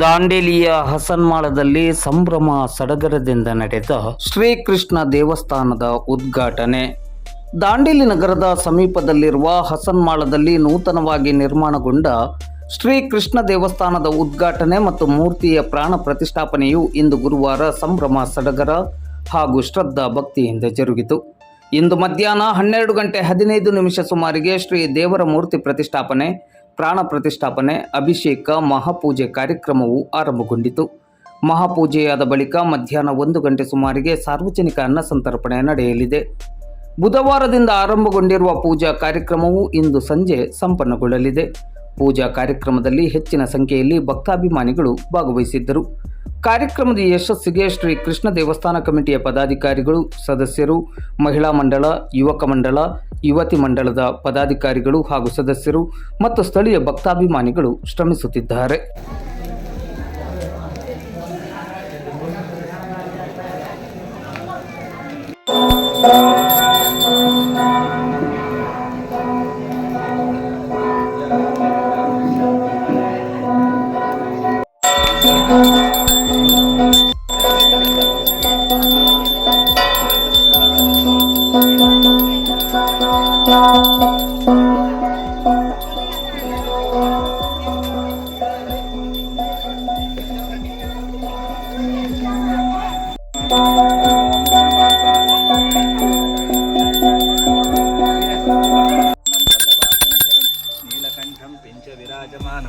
ದಾಂಡೇಲಿಯ ಹಸನ್ಮಾಳದಲ್ಲಿ ಸಂಭ್ರಮ ಸಡಗರದಿಂದ ನಡೆದ ಶ್ರೀಕೃಷ್ಣ ದೇವಸ್ಥಾನದ ಉದ್ಘಾಟನೆ. ದಾಂಡೇಲಿ ನಗರದ ಸಮೀಪದಲ್ಲಿರುವ ಹಸನ್ಮಾಳದಲ್ಲಿ ನೂತನವಾಗಿ ನಿರ್ಮಾಣಗೊಂಡ ಶ್ರೀಕೃಷ್ಣ ದೇವಸ್ಥಾನದ ಉದ್ಘಾಟನೆ ಮತ್ತು ಮೂರ್ತಿಯ ಪ್ರಾಣ ಪ್ರತಿಷ್ಠಾಪನೆಯು ಇಂದು ಗುರುವಾರ ಸಂಭ್ರಮ ಸಡಗರ ಹಾಗೂ ಶ್ರದ್ಧಾ ಭಕ್ತಿಯಿಂದ ಜರುಗಿತು. ಇಂದು ಮಧ್ಯಾಹ್ನ ಹನ್ನೆರಡು ಗಂಟೆ ಹದಿನೈದು ನಿಮಿಷ ಸುಮಾರಿಗೆ ಶ್ರೀ ದೇವರ ಮೂರ್ತಿ ಪ್ರತಿಷ್ಠಾಪನೆ ಪ್ರಾಣ ಪ್ರತಿಷ್ಠಾಪನೆ, ಅಭಿಷೇಕ, ಮಹಾಪೂಜೆ ಕಾರ್ಯಕ್ರಮವು ಆರಂಭಗೊಂಡಿತು. ಮಹಾಪೂಜೆಯಾದ ಬಳಿಕ ಮಧ್ಯಾಹ್ನ ಒಂದು ಗಂಟೆ ಸುಮಾರಿಗೆ ಸಾರ್ವಜನಿಕ ಅನ್ನ ಸಂತರ್ಪಣೆ ನಡೆಯಲಿದೆ. ಬುಧವಾರದಿಂದ ಆರಂಭಗೊಂಡಿರುವ ಪೂಜಾ ಕಾರ್ಯಕ್ರಮವು ಇಂದು ಸಂಜೆ ಸಂಪನ್ನಗೊಳ್ಳಲಿದೆ. ಪೂಜಾ ಕಾರ್ಯಕ್ರಮದಲ್ಲಿ ಹೆಚ್ಚಿನ ಸಂಖ್ಯೆಯಲ್ಲಿ ಭಕ್ತಾಭಿಮಾನಿಗಳು ಭಾಗವಹಿಸಿದ್ದರು. ಕಾರ್ಯಕ್ರಮದ ಯಶಸ್ಸಿಗೆ ಶ್ರೀ ಕೃಷ್ಣ ದೇವಸ್ಥಾನ ಕಮಿಟಿಯ ಪದಾಧಿಕಾರಿಗಳು, ಸದಸ್ಯರು, ಮಹಿಳಾ ಮಂಡಳ, ಯುವಕ ಮಂಡಳ, ಯುವತಿ ಮಂಡಳದ ಪದಾಧಿಕಾರಿಗಳು ಹಾಗೂ ಸದಸ್ಯರು ಮತ್ತು ಸ್ಥಳೀಯ ಭಕ್ತಾಭಿಮಾನಿಗಳು ಶ್ರಮಿಸುತ್ತಿದ್ದಾರೆ. Thank you.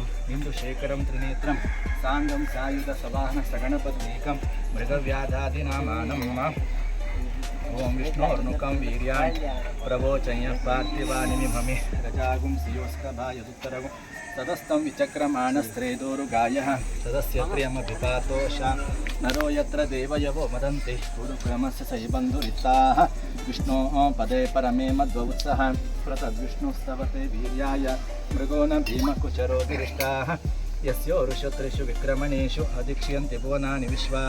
ಶ್ರೀಕೃಷ್ಣಂ ಬಿಂದುಶೇಖರಂ ತ್ರಿನೇತ್ರಂ. ಸಾಂಗಂ ಸಾಯುಧ ಸವಾಹನ ಸಗಣಪದ್ಮೇಕಂ ಮೃಗವ್ಯಾಧಾದಿನಾಮಾನಂ ఓం విష్ణోర్నుకం వీర్యాన్ ప్రవోచయ పార్థివానిమి మమి రజాగుం సియోస్కభాయదుత్తరగు తదస్థం విచక్రమాణస్త్రేదోరుగాయ తదస్య ప్రియమభిపాతోష నరో యత్ర దేవయవో వదంతి గురుక్రమస్య సైబంధురిత్తాః విష్ణో పదే పరమే మద్వౌత్సః ప్రతద్విష్ణుస్తవతే వీర్యాయ మృగో న భీమకుచరోగిరిష్టాः यस्योरुषत्रिषु యస్యోరుషత్రిషు విక్రమణేషు అధిక్ష్యంతి భువనాని విశ్వా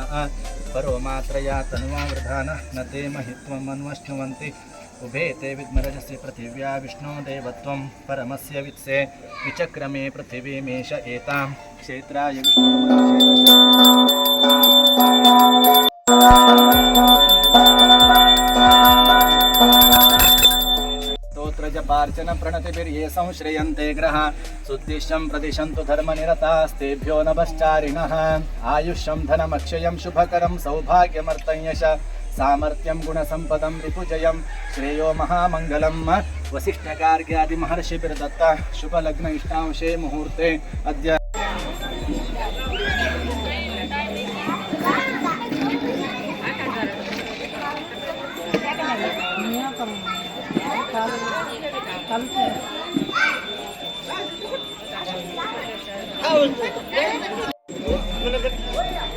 పరో మాత్రయా తనువావృధాన నతే మహిత్వమన్వశ్నువంతి ఉభే తే విద్మరజసి పృథివ్యా విష్ణో దేవత్వం పరమస్య విత్సే విచక్రమే పృథివీమేష ఏతాం క్షేత్రాయ విష్ణు स्तोत्रजपार्चन प्रणतिभिर्ये संश्रयन्ते ग्रह। सुद्दिश्यं प्रदिशन्तु धर्मनिरतास्तेभ्यो नभश्चारिणः। आयुष्यं धनमक्षयं शुभकरं सौभाग्यमर्तं यश सामर्थ्यं गुणसम्पदं रिपुजयं श्रेयो महामङ्गलं शुभ शुभलग्न इष्टांशे मुहूर्ते अद्य Thank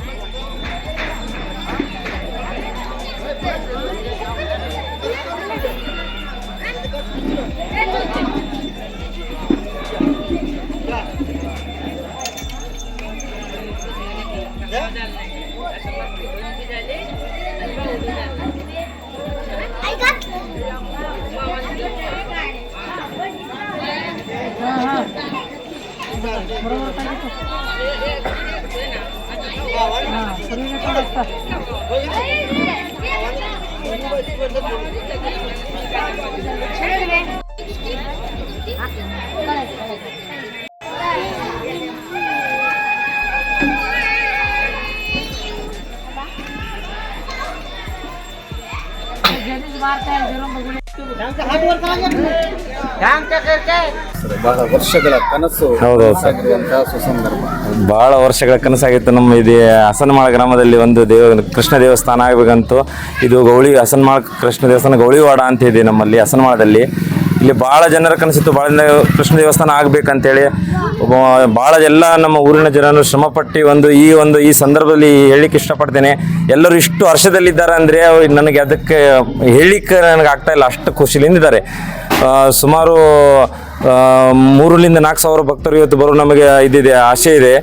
you. ಬಹಳ ವರ್ಷಗಳ ಕನಸು ಹೌದೌದು ಸರ್. ಬಹಳ ವರ್ಷಗಳ ಕನಸಾಗಿತ್ತು ನಮ್ಮ ಇದು ಹಸನ್ಮಾಳ ಗ್ರಾಮದಲ್ಲಿ ಒಂದು ದೇವ ಕೃಷ್ಣ ದೇವಸ್ಥಾನ ಆಗಬೇಕಂತೂ ಇದು ಗೌಳಿ ಹಸನ್ಮಾಳ ಕೃಷ್ಣ ದೇವಸ್ಥಾನ ಗೌಳಿವಾಡ ಅಂತ ಇದೆ ನಮ್ಮಲ್ಲಿ ಹಸನ್ಮಾಳದಲ್ಲಿ. ಇಲ್ಲಿ ಭಾಳ ಜನರ ಕನಸಿತ್ತು ಭಾಳ ಜನ ಕೃಷ್ಣ ದೇವಸ್ಥಾನ ಆಗಬೇಕಂತೇಳಿ. ಭಾಳ ಎಲ್ಲ ನಮ್ಮ ಊರಿನ ಜನರು ಶ್ರಮಪಟ್ಟು ಒಂದು ಈ ಒಂದು ಈ ಸಂದರ್ಭದಲ್ಲಿ ಹೇಳಿಕ್ಕೆ ಇಷ್ಟಪಡ್ತೇನೆ. ಎಲ್ಲರೂ ಇಷ್ಟು ಹರ್ಷದಲ್ಲಿದ್ದಾರೆ ಅಂದರೆ ನನಗೆ ಅದಕ್ಕೆ ಹೇಳಿಕ್ಕೆ ನನಗೆ ಆಗ್ತಾ ಇಲ್ಲ, ಅಷ್ಟು ಖುಷಿಲಿಂದಿದ್ದಾರೆ. ಸುಮಾರು ಮೂರರಿಂದ ನಾಲ್ಕು ಸಾವಿರ ಭಕ್ತರು ಇವತ್ತು ಬರೋ ನಮಗೆ ಇದಿದೆ, ಆಸೆ ಇದೆ.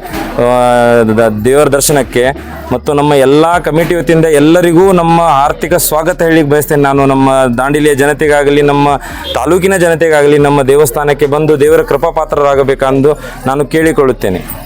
ದೇವರ ದರ್ಶನಕ್ಕೆ. ಮತ್ತು ನಮ್ಮ ಎಲ್ಲ ಕಮಿಟಿ ವತಿಯಿಂದ ಎಲ್ಲರಿಗೂ ನಮ್ಮ ಆರ್ಥಿಕ ಸ್ವಾಗತ ಹೇಳಿ ಬಯಸ್ತೇನೆ ನಾನು. ನಮ್ಮ ದಾಂಡಿಲಿಯ ಜನತೆಗಾಗಲಿ, ನಮ್ಮ ತಾಲೂಕಿನ ಜನತೆಗಾಗಲಿ, ನಮ್ಮ ದೇವಸ್ಥಾನಕ್ಕೆ ಬಂದು ದೇವರ ಕೃಪಾಪಾತ್ರರಾಗಬೇಕೆಂದು ನಾನು ಕೇಳಿಕೊಳ್ಳುತ್ತೇನೆ.